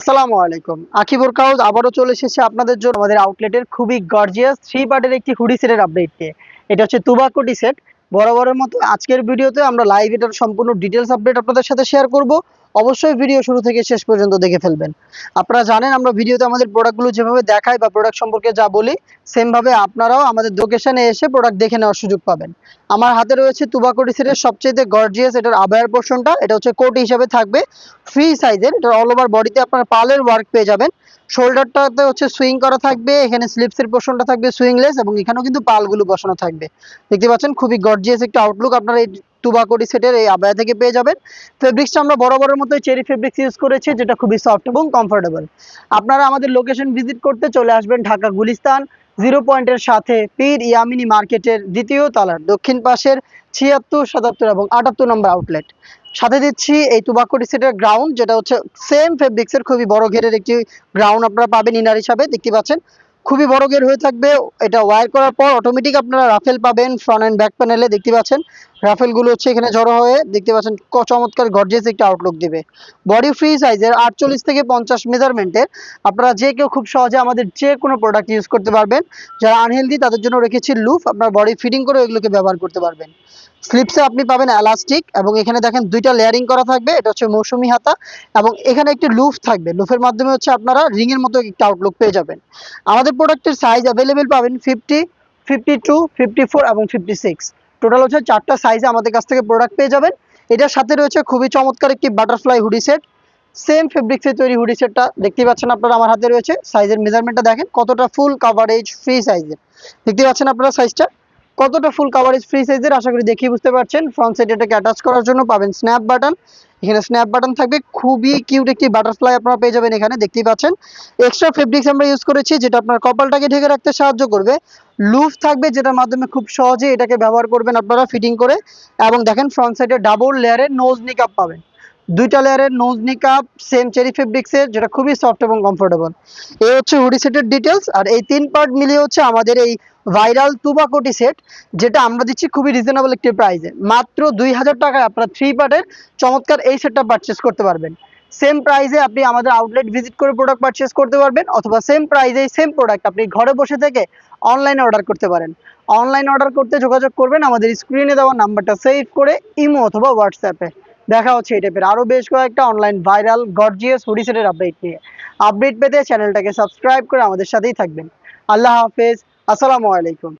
আসসালামু আলাইকুম। আকিবুর কাউজ আবারও চলে এসেছে আপনাদের জন্য আমাদের আউটলেটের খুবই গর্জিয়াস থ্রি পার্টের একটি হুডি সেটের আপডেট এটা হচ্ছে তুবাকুটি সেট বরাবরের মতো আজকের ভিডিওতে আমরা লাইভ এটার সম্পূর্ণ ডিটেলস আপডেট আপনাদের সাথে শেয়ার করব। অবশ্যই ভিডিও শুরু থেকে শেষ পর্যন্ত দেখে ফেলবেন। আপনারা জানেন আমরা ভিডিওতে আমাদের প্রোডাক্টগুলো যেভাবে দেখাই বা প্রোডাক্ট সম্পর্কে যা বলি সেমভাবে আপনারাও আমাদের লোকেশনে এসে প্রোডাক্ট দেখে নেওয়ার সুযোগ পাবেন। আমার হাতে রয়েছে তুবাকুটি সেটের সবচেয়ে গর্জিয়াস এটার আবায়ার পোর্শনটা এটা হচ্ছে কোট হিসাবে থাকবে। ফ্রি সাইজের এটা অল ওভার বডিতে আপনার পালের ওয়ার্ক পেয়ে যাবেন। শোল্ডারটাতে হচ্ছে সুইং করা থাকবে। এখানে স্লিপসের পোর্শনটা থাকবে সুইংলেস এবং এখানেও কিন্তু পালগুলো বসানো থাকবে। দেখতে পাচ্ছেন খুবই গর্জিয়াস একটা আউটলুক আপনারা এই তুবাকড়ি সেটের এই আবায়া থেকে পেয়ে যাবেন। ফেব্রিক্সটা আমরা বরাবরের মতো চেরি ফেব্রিক্স ইউজ করেছি, যেটা খুবই সফট এবং কমফোর্টেবল আপনারা আমাদের লোকেশন ভিজিট করতে চলে আসবেন ঢাকা গুলিস্তান জিরো পয়েন্টের সাথে পীর ইয়ামিনী মার্কেটের দ্বিতীয় তলার দক্ষিণ পাশের ছিয়াত্তর, সাতাত্তর এবং আটাত্তর নম্বর আউটলেট সাথে দিচ্ছি এই তুবাকুটি সেটের গ্রাউন্ড যেটা হচ্ছে সেম ফেব্রিক্সের খুবই বড় ঘেরের একটি গ্রাউন্ড আপনারা পাবেন ইনার হিসাবে, দেখতে পাচ্ছেন। খুবই বড় গের হয়ে থাকবে, এটা ওয়্যার করার পর অটোমেটিক আপনারা রাফেল পাবেন ফ্রন্ট অ্যান্ড ব্যাক প্যানেলে দেখতে পাচ্ছেন। রাফেলগুলো হচ্ছে এখানে জড়ো হয়ে দেখতে পাচ্ছেন চমৎকার গর্জিয়াস একটা আউটলুক দিবে। বডি ফ্রি সাইজের আটচল্লিশ থেকে পঞ্চাশ মেজারমেন্টের আপনারা যে কেউ খুব সহজে আমাদের যে কোনো প্রোডাক্ট ইউজ করতে পারবেন। যারা আনহেলদি তাদের জন্য রেখেছি লুফ আপনার বডি ফিটিং করে এগুলোকে ব্যবহার করতে পারবেন। স্লিপসে আপনি পাবেন এলাস্টিক এবং এখানে দেখেন দুইটা লেয়ারিং করা থাকবে, এটা হচ্ছে মৌসুমি হাতা এবং এখানে একটি লুফ থাকবে। লুফের মাধ্যমে হচ্ছে আপনারা রিং এর মতো একটা আউটলুক পেয়ে যাবেন। আমাদের প্রোডাক্টের সাইজ অ্যাভেলেবেল পাবেন fifty fifty two fifty four এবং ফিফটি সিক্স টোটাল হচ্ছে চারটা সাইজে আমাদের কাছ থেকে প্রোডাক্ট পেয়ে যাবেন। এটার সাথে রয়েছে খুবই চমৎকার একটি বাটারফ্লাই হুডি সেট সেম ফেব্রিক্সে তৈরি হুডি সেটটা দেখতে পাচ্ছেন আপনারা আমার হাতে রয়েছে। সাইজের মেজারমেন্টটা দেখেন, কতটা ফুল কাভারেজ ফ্রি সাইজের দেখতে পাচ্ছেন আপনারা সাইজটা কতটা ফুল কাভারেজ ফ্রি সাইজের আশা করি দেখিয়ে বুঝতে পারছেন। ফ্রন্ট সাইড এটাকে অ্যাটাচ করার জন্য পাবেন স্ন্যাপ বাটন এখানে স্ন্যাপ বাটন থাকবে। খুবই কিউট একটি বাটারফ্লাই আপনারা পেয়ে যাবেন এখানে, দেখতেই পাচ্ছেন। এক্সট্রা ফেব্রিক্স আমরা ইউজ করেছি, যেটা আপনার কপালটাকে ঢেকে রাখতে সাহায্য করবে। লুফ থাকবে, যেটার মাধ্যমে খুব সহজে এটাকে ব্যবহার করবেন আপনারা ফিটিং করে। এবং দেখেন ফ্রন্ট সাইডে ডাবল লেয়ারের নোজ নিকাপ পাবেন। দুইটা লেয়ারের নোজ নিকাপ সেম চেরি ফেব্রিক্সের যেটা খুবই সফট এবং কমফোর্টেবল এই হচ্ছে হুডি সেটের ডিটেলস আর এই তিন পার্ট মিলিয়ে হচ্ছে আমাদের এই ভাইরাল তুবাকোটি সেট যেটা আমরা দিচ্ছি খুবই রিজনেবল একটি প্রাইসে মাত্র দুই হাজার টাকায় আপনারা থ্রি পার্টের চমৎকার এই সেটটা পারচেস করতে পারবেন। সেম প্রাইসে আপনি আমাদের আউটলেট ভিজিট করে প্রোডাক্ট পারচেস করতে পারবেন, অথবা সেম প্রাইসে সেম প্রোডাক্ট আপনি ঘরে বসে থেকে অনলাইনে অর্ডার করতে পারেন। অনলাইন অর্ডার করতে যোগাযোগ করবেন, আমাদের স্ক্রিনে দেওয়া নাম্বারটা সেভ করে, ইমো অথবা হোয়াটসঅ্যাপে দেখা হচ্ছে এই টাইপের আরও বেশ কয়েকটা অনলাইন ভাইরাল গর্জিয়াস হুডিসেটের আপডেট নিয়ে। আপডেট পেতে চ্যানেলটাকে সাবস্ক্রাইব করে আমাদের সাথেই থাকবেন। আল্লাহ হাফেজ, আসসালামু আলাইকুম।